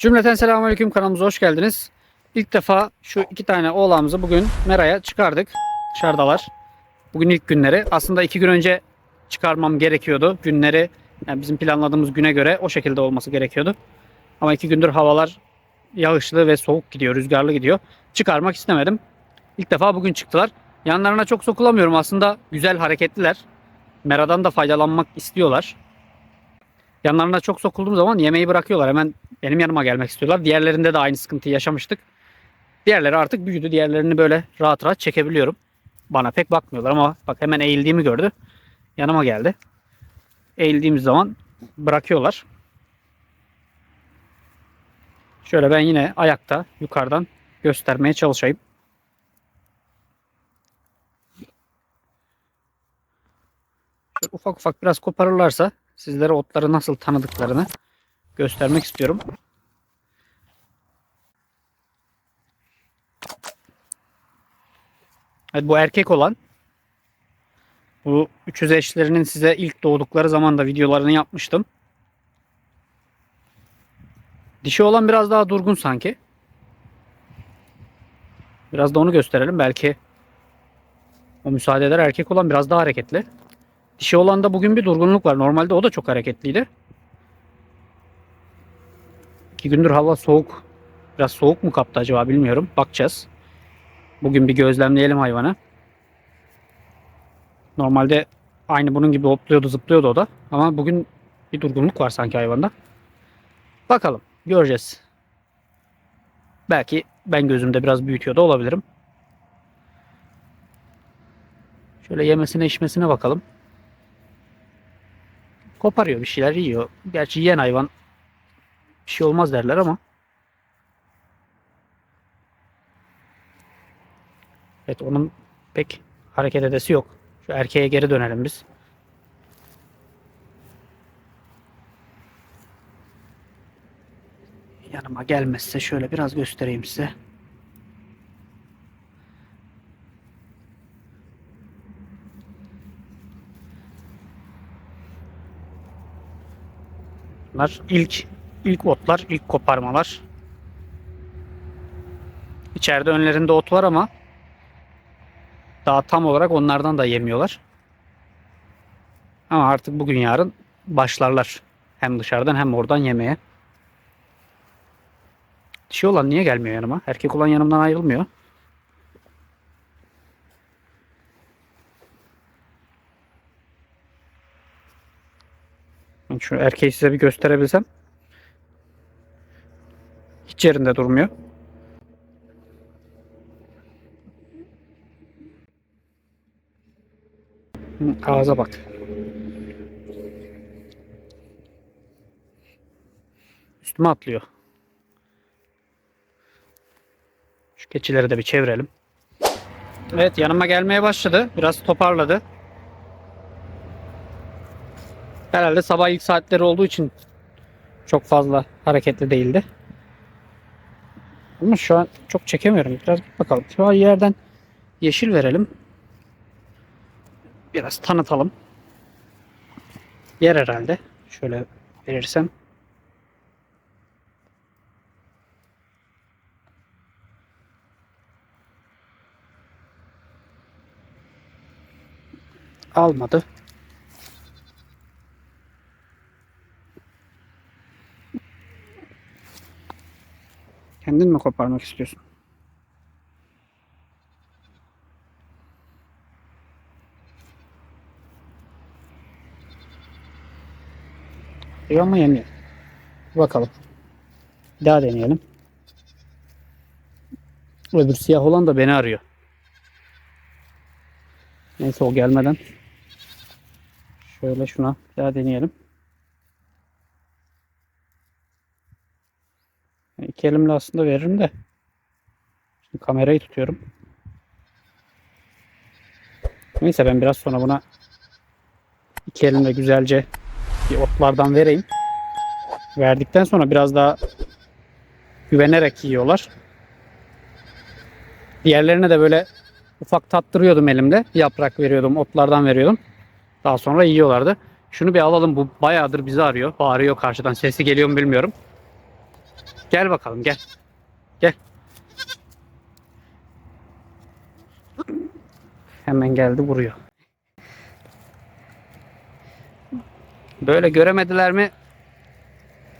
Cümleten selamünaleyküm kanalımıza hoş geldiniz. İlk defa şu iki tane oğlağımızı bugün meraya çıkardık. Dışarıdalar. Bugün ilk günleri. Aslında iki gün önce çıkarmam gerekiyordu. Günleri yani bizim planladığımız güne göre o şekilde olması gerekiyordu. Ama iki gündür havalar yağışlı ve soğuk gidiyor, rüzgarlı gidiyor. Çıkarmak istemedim. İlk defa bugün çıktılar. Yanlarına çok sokulamıyorum aslında. Güzel hareketliler. Meradan da faydalanmak istiyorlar. Yanlarına çok sokulduğum zaman yemeği bırakıyorlar. Hemen benim yanıma gelmek istiyorlar. Diğerlerinde de aynı sıkıntıyı yaşamıştık. Diğerleri artık büyüdü. Diğerlerini böyle rahat rahat çekebiliyorum. Bana pek bakmıyorlar ama bak hemen eğildiğimi gördü. Yanıma geldi. Eğildiğimiz zaman bırakıyorlar. Şöyle ben yine ayakta yukarıdan göstermeye çalışayım. Ufak ufak biraz koparırlarsa sizlere otları nasıl tanıdıklarını göstermek istiyorum. Evet, bu erkek olan bu 300 eşlerinin size ilk doğdukları zaman da videolarını yapmıştım. Dişi olan biraz daha durgun sanki. Biraz da onu gösterelim. Belki o müsaade eder. Erkek olan biraz daha hareketli. Dişi olan da bugün bir durgunluk var. Normalde o da çok hareketliydi. İki gündür hava soğuk. Biraz soğuk mu kaptı acaba bilmiyorum. Bakacağız. Bugün bir gözlemleyelim hayvanı. Normalde aynı bunun gibi hopluyordu zıplıyordu o da. Ama bugün bir durgunluk var sanki hayvanda. Bakalım. Göreceğiz. Belki ben gözümde biraz büyütüyor da olabilirim. Şöyle yemesine içmesine bakalım. Koparıyor bir şeyler yiyor. Gerçi yiyen hayvan bir şey olmaz derler ama. Evet onun pek hareket edesi yok. Şu erkeğe geri dönelim biz. Yanıma gelmezse şöyle biraz göstereyim size. Bunlar ilk ilk otlar, ilk koparmalar. İçeride önlerinde ot var ama daha tam olarak onlardan da yemiyorlar. Ama artık bugün yarın başlarlar. Hem dışarıdan hem oradan yemeye. Dişi olan niye gelmiyor yanıma? Erkek olan yanımdan ayrılmıyor. Şu erkeği size bir gösterebilsem. Hiç yerinde durmuyor. Ağza bak. Üstüme atlıyor. Şu keçileri de bir çevirelim. Evet yanıma gelmeye başladı. Biraz toparladı. Herhalde sabah ilk saatleri olduğu için çok fazla hareketli değildi. Ama şu an çok çekemiyorum. Biraz bakalım. Şu an yerden yeşil verelim. Biraz tanıtalım. Yer herhalde. Şöyle verirsem. Almadı. Kendin mi koparmak istiyorsun? Yiyor mu yemiyor? Bakalım. Bir daha deneyelim. Öbür siyah olan da beni arıyor. Neyse o gelmeden şöyle şuna daha deneyelim. İki elimle aslında veririm de. Şimdi kamerayı tutuyorum. Neyse ben biraz sonra buna iki elimle güzelce bir otlardan vereyim. Verdikten sonra biraz daha güvenerek yiyorlar. Diğerlerine de böyle ufak tattırıyordum elimde. Yaprak veriyordum, otlardan veriyordum. Daha sonra yiyorlardı. Şunu bir alalım. Bu bayağıdır bizi arıyor. Bağırıyor karşıdan. Sesi geliyor mu bilmiyorum. Gel bakalım gel. Gel. Hemen geldi vuruyor. Böyle göremediler mi?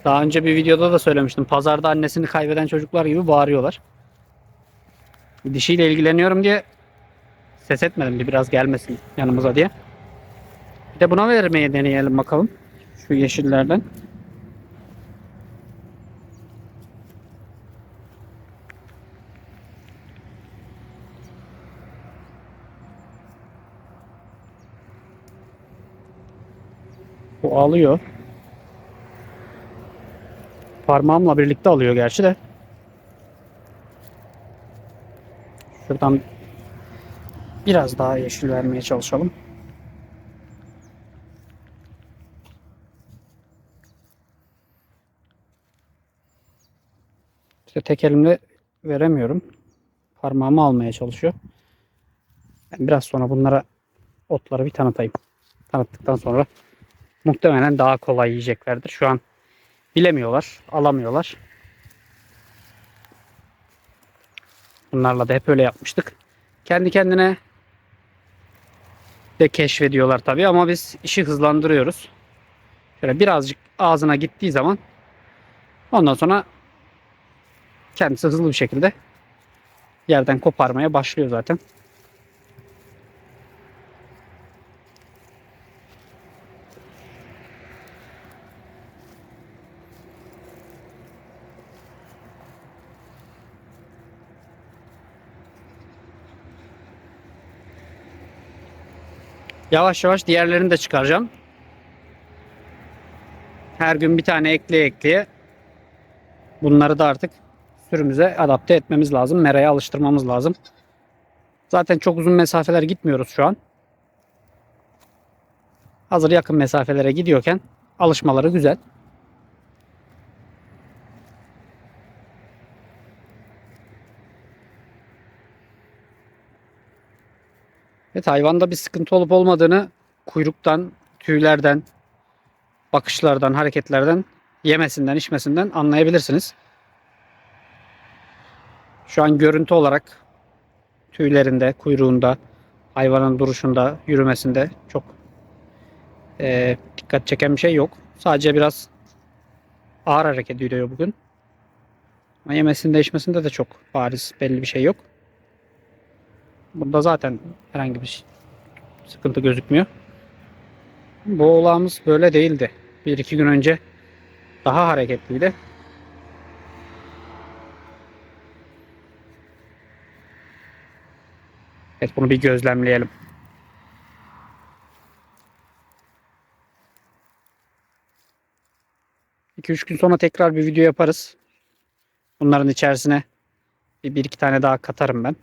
Daha önce bir videoda da söylemiştim. Pazarda annesini kaybeden çocuklar gibi bağırıyorlar. Dişiyle ilgileniyorum diye ses etmedim bir biraz gelmesin yanımıza diye. Bir de buna vermeye deneyelim bakalım. Şu yeşillerden. Bu alıyor. Parmağımla birlikte alıyor gerçi de. Şuradan biraz daha yeşil vermeye çalışalım. İşte tek elimle veremiyorum. Parmağımı almaya çalışıyor. Ben biraz sonra bunlara otları bir tanıtayım. Tanıttıktan sonra muhtemelen daha kolay yiyeceklerdir. Şu an bilemiyorlar, alamıyorlar. Bunlarla da hep öyle yapmıştık. Kendi kendine de keşfediyorlar tabii ama biz işi hızlandırıyoruz. Şöyle birazcık ağzına gittiği zaman ondan sonra kendisi hızlı bir şekilde yerden koparmaya başlıyor zaten. Yavaş yavaş diğerlerini de çıkaracağım. Her gün bir tane ekleye ekleye bunları da artık sürümüze adapte etmemiz lazım. Meraya alıştırmamız lazım. Zaten çok uzun mesafeler gitmiyoruz şu an. Hazır yakın mesafelere gidiyorken alışmaları güzel. Evet hayvanda bir sıkıntı olup olmadığını kuyruktan, tüylerden, bakışlardan, hareketlerden, yemesinden, içmesinden anlayabilirsiniz. Şu an görüntü olarak tüylerinde, kuyruğunda, hayvanın duruşunda, yürümesinde çok e, dikkat çeken bir şey yok. Sadece biraz ağır hareket ediyor bugün. Ama yemesinde, içmesinde de çok bariz belli bir şey yok. Bunda zaten herhangi bir sıkıntı gözükmüyor. Bu oğlağımız böyle değildi. Bir iki gün önce daha hareketliydi. Evet bunu bir gözlemleyelim. İki üç gün sonra tekrar bir video yaparız. Bunların içerisine bir iki tane daha katarım ben.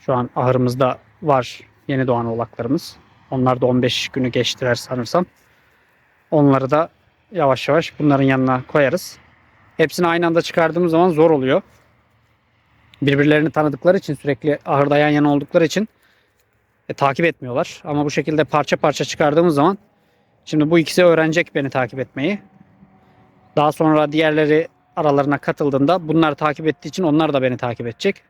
Şu an ahırımızda var yeni doğan oğlaklarımız. Onlar da 15 günü geçtiler sanırsam. Onları da yavaş yavaş bunların yanına koyarız. Hepsini aynı anda çıkardığımız zaman zor oluyor. Birbirlerini tanıdıkları için sürekli ahırda yan yana oldukları için e, takip etmiyorlar. Ama bu şekilde parça parça çıkardığımız zaman şimdi bu ikisi öğrenecek beni takip etmeyi. Daha sonra diğerleri aralarına katıldığında bunlar takip ettiği için onlar da beni takip edecek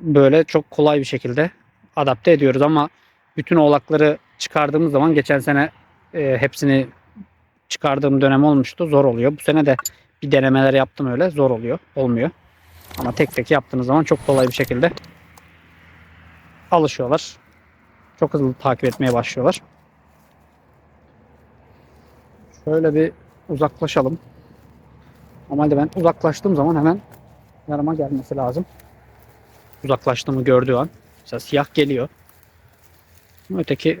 böyle çok kolay bir şekilde adapte ediyoruz ama bütün oğlakları çıkardığımız zaman geçen sene e, hepsini çıkardığım dönem olmuştu. Zor oluyor. Bu sene de bir denemeler yaptım öyle. Zor oluyor. Olmuyor. Ama tek tek yaptığınız zaman çok kolay bir şekilde alışıyorlar. Çok hızlı takip etmeye başlıyorlar. Şöyle bir uzaklaşalım. Normalde ben uzaklaştığım zaman hemen yanıma gelmesi lazım uzaklaştığımı gördüğü an. Mesela siyah geliyor. Öteki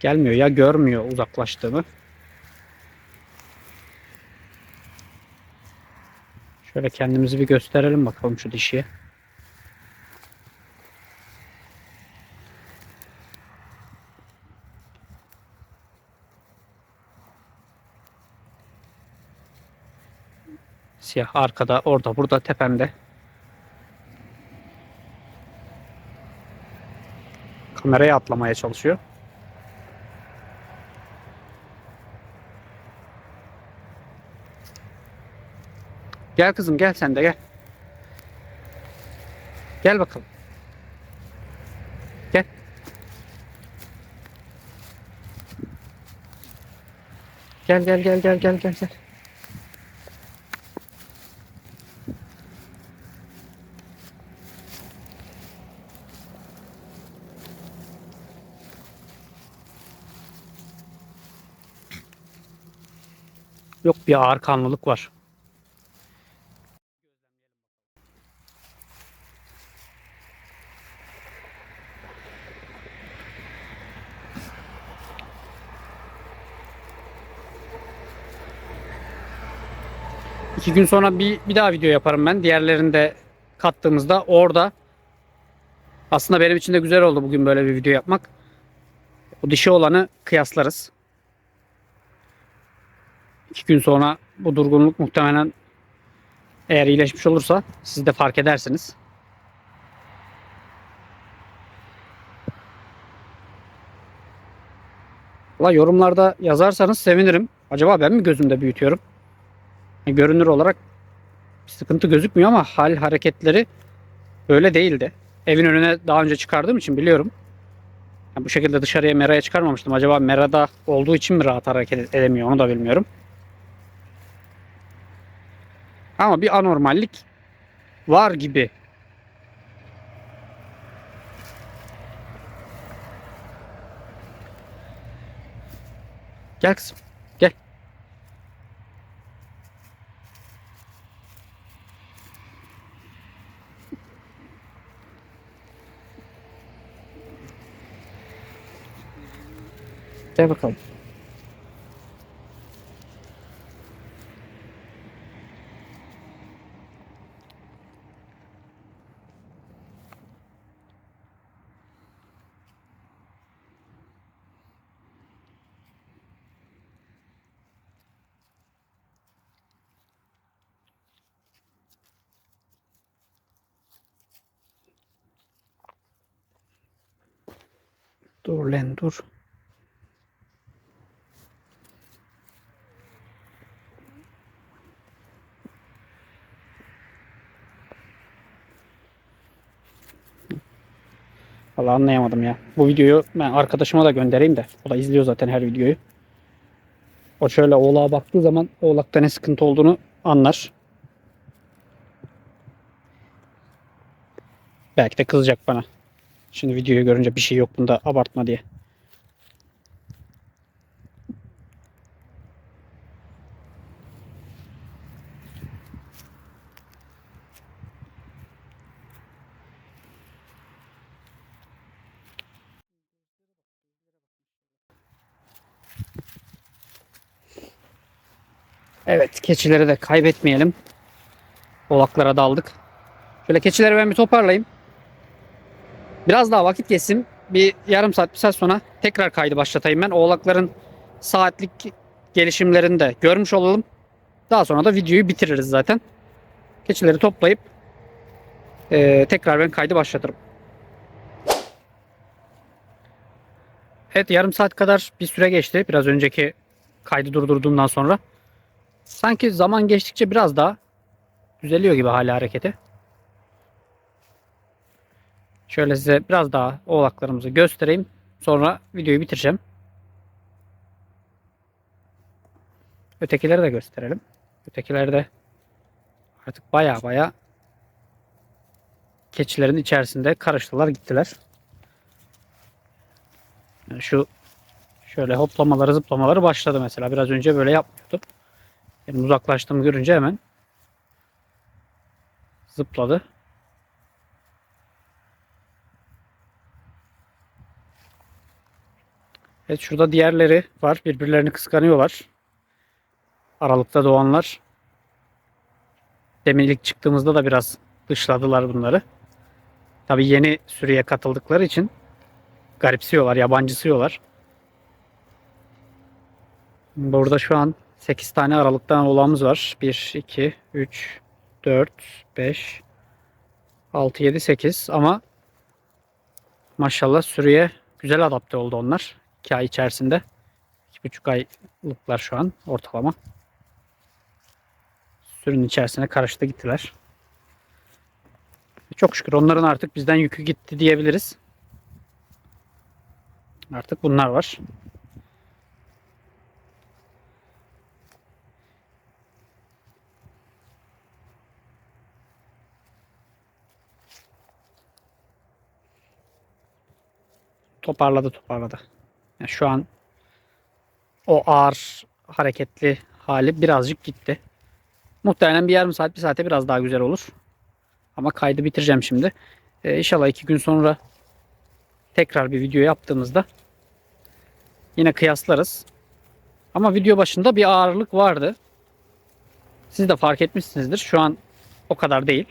gelmiyor ya görmüyor uzaklaştığımı. Şöyle kendimizi bir gösterelim bakalım şu dişiye. Siyah arkada, orada, burada, tepemde. nereye atlamaya çalışıyor. Gel kızım gel sen de gel. Gel bakalım. Gel. Gel gel gel gel gel gel gel. Yok bir ağır kanlılık var. İki gün sonra bir, bir daha video yaparım ben. Diğerlerini de kattığımızda orada aslında benim için de güzel oldu bugün böyle bir video yapmak. O dişi olanı kıyaslarız. İki gün sonra bu durgunluk muhtemelen eğer iyileşmiş olursa siz de fark edersiniz. Valla yorumlarda yazarsanız sevinirim. Acaba ben mi gözümde büyütüyorum? Görünür olarak sıkıntı gözükmüyor ama hal hareketleri öyle değildi. Evin önüne daha önce çıkardığım için biliyorum. Yani bu şekilde dışarıya meraya çıkarmamıştım. Acaba merada olduğu için mi rahat hareket edemiyor onu da bilmiyorum. Ama bir anormallik var gibi. Gel kızım. Gel. Gel bakalım. Dur. Vallahi anlayamadım ya. Bu videoyu ben arkadaşıma da göndereyim de. O da izliyor zaten her videoyu. O şöyle oğlağa baktığı zaman oğlakta ne sıkıntı olduğunu anlar. Belki de kızacak bana. Şimdi videoyu görünce bir şey yok bunda abartma diye. Evet keçileri de kaybetmeyelim. Oğlaklara daldık. Şöyle keçileri ben bir toparlayayım. Biraz daha vakit geçsin. Bir yarım saat, bir saat sonra tekrar kaydı başlatayım ben. Oğlakların saatlik gelişimlerini de görmüş olalım. Daha sonra da videoyu bitiririz zaten. Keçileri toplayıp eee, tekrar ben kaydı başlatırım. Evet yarım saat kadar bir süre geçti. Biraz önceki kaydı durdurduğumdan sonra. Sanki zaman geçtikçe biraz daha düzeliyor gibi hala hareketi. Şöyle size biraz daha oğlaklarımızı göstereyim. Sonra videoyu bitireceğim. Ötekileri de gösterelim. Ötekileri de artık baya baya keçilerin içerisinde karıştılar gittiler. Yani şu şöyle hoplamaları zıplamaları başladı mesela. Biraz önce böyle yapmıyordu. Benim uzaklaştığımı görünce hemen zıpladı. Evet şurada diğerleri var. Birbirlerini kıskanıyorlar. Aralıkta doğanlar. Demin ilk çıktığımızda da biraz dışladılar bunları. Tabii yeni sürüye katıldıkları için garipsiyorlar, yabancısıyorlar. Burada şu an 8 tane aralıktan oğlağımız var. 1, 2, 3, 4, 5, 6, 7, 8 ama maşallah sürüye güzel adapte oldu onlar. 2 ay içerisinde. 2,5 aylıklar şu an ortalama. sürünün içerisine karıştı gittiler. Çok şükür onların artık bizden yükü gitti diyebiliriz. Artık bunlar var. Toparladı toparladı. Yani şu an o ağır hareketli hali birazcık gitti. Muhtemelen bir yarım saat bir saate biraz daha güzel olur. Ama kaydı bitireceğim şimdi. Ee, inşallah iki gün sonra tekrar bir video yaptığımızda yine kıyaslarız. Ama video başında bir ağırlık vardı. Siz de fark etmişsinizdir. Şu an o kadar değil.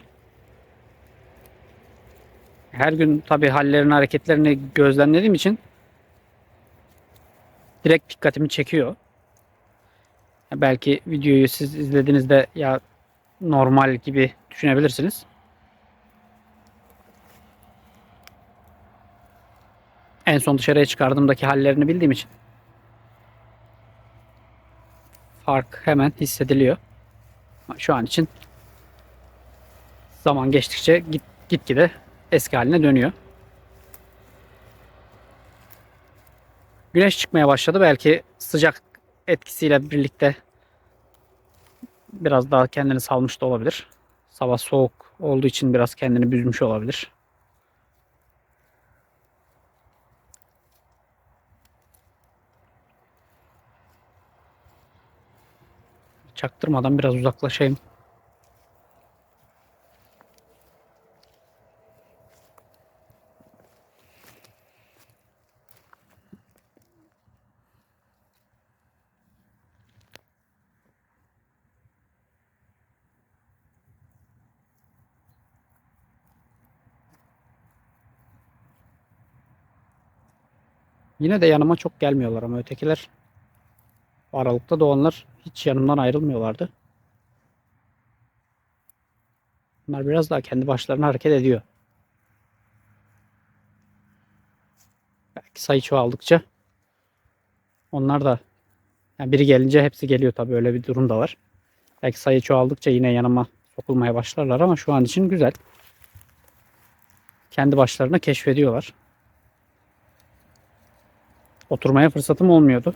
Her gün tabi hallerini hareketlerini gözlemlediğim için direkt dikkatimi çekiyor. Belki videoyu siz izlediğinizde ya normal gibi düşünebilirsiniz. En son dışarıya çıkardığımdaki hallerini bildiğim için fark hemen hissediliyor. Şu an için zaman geçtikçe git gitgide eski haline dönüyor. Güneş çıkmaya başladı. Belki sıcak etkisiyle birlikte biraz daha kendini salmış da olabilir. Sabah soğuk olduğu için biraz kendini büzmüş olabilir. Çaktırmadan biraz uzaklaşayım. Yine de yanıma çok gelmiyorlar ama ötekiler aralıkta doğanlar hiç yanımdan ayrılmıyorlardı. Bunlar biraz daha kendi başlarına hareket ediyor. Belki sayı çoğaldıkça onlar da yani biri gelince hepsi geliyor tabii öyle bir durum da var. Belki sayı çoğaldıkça yine yanıma sokulmaya başlarlar ama şu an için güzel. Kendi başlarına keşfediyorlar. Oturmaya fırsatım olmuyordu.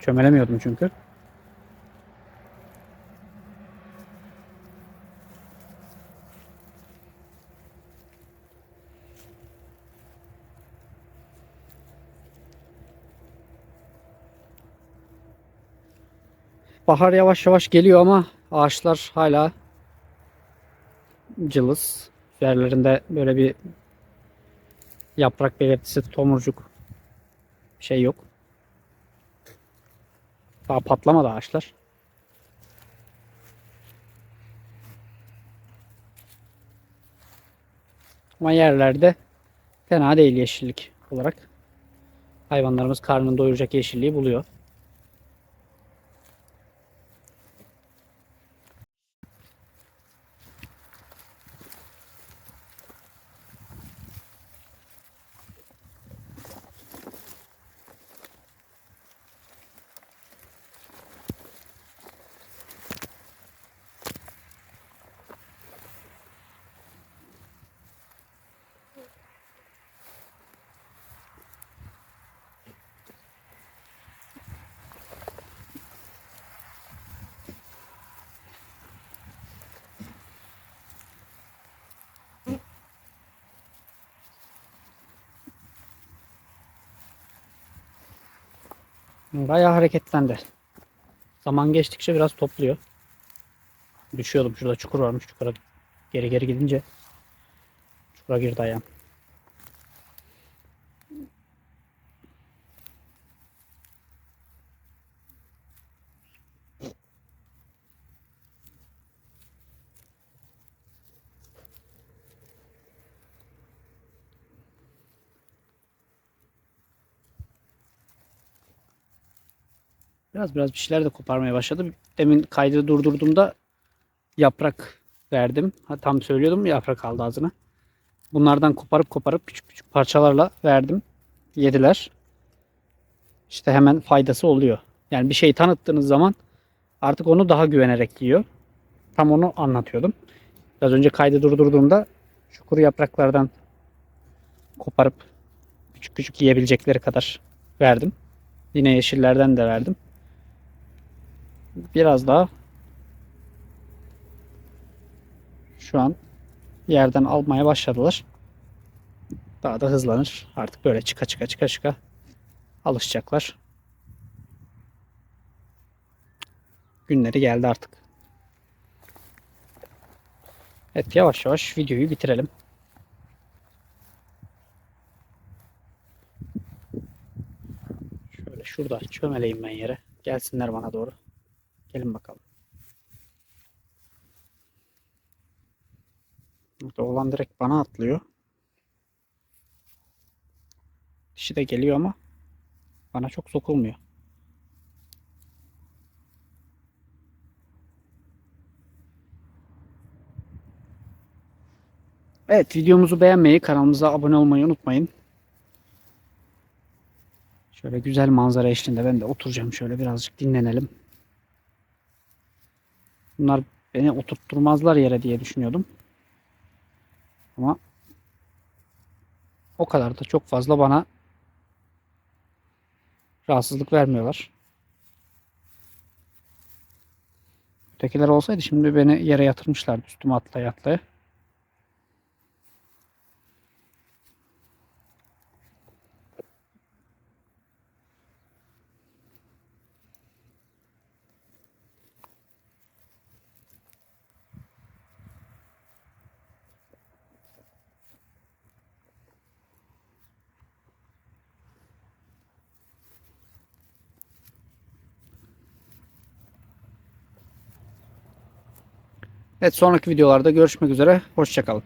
Çömelemiyordum çünkü. Bahar yavaş yavaş geliyor ama ağaçlar hala cılız. Üzerlerinde böyle bir yaprak belirtisi, tomurcuk şey yok. Daha patlamadı ağaçlar. Ama yerlerde fena değil yeşillik olarak. Hayvanlarımız karnını doyuracak yeşilliği buluyor. Bayağı hareketlendi. Zaman geçtikçe biraz topluyor. Düşüyordum. Şurada çukur varmış. Çukura geri geri gidince çukura girdi ayağım. Biraz biraz bir şeyler de koparmaya başladı. Demin kaydı durdurduğumda yaprak verdim. Ha, tam söylüyordum yaprak aldı ağzına. Bunlardan koparıp koparıp küçük küçük parçalarla verdim. Yediler. İşte hemen faydası oluyor. Yani bir şeyi tanıttığınız zaman artık onu daha güvenerek yiyor. Tam onu anlatıyordum. Biraz önce kaydı durdurduğumda şu kuru yapraklardan koparıp küçük küçük yiyebilecekleri kadar verdim. Yine yeşillerden de verdim. Biraz daha şu an yerden almaya başladılar. Daha da hızlanır. Artık böyle çıka çıka çıka çıka alışacaklar. Günleri geldi artık. Evet yavaş yavaş videoyu bitirelim. Şöyle şurada çömeleyim ben yere. Gelsinler bana doğru. Gelin bakalım. Burada olan direkt bana atlıyor. Dişi de geliyor ama bana çok sokulmuyor. Evet videomuzu beğenmeyi, kanalımıza abone olmayı unutmayın. Şöyle güzel manzara eşliğinde ben de oturacağım şöyle birazcık dinlenelim. Bunlar beni oturtturmazlar yere diye düşünüyordum. Ama o kadar da çok fazla bana rahatsızlık vermiyorlar. Ötekiler olsaydı şimdi beni yere yatırmışlardı üstüme atlaya atlaya. Evet sonraki videolarda görüşmek üzere. Hoşçakalın.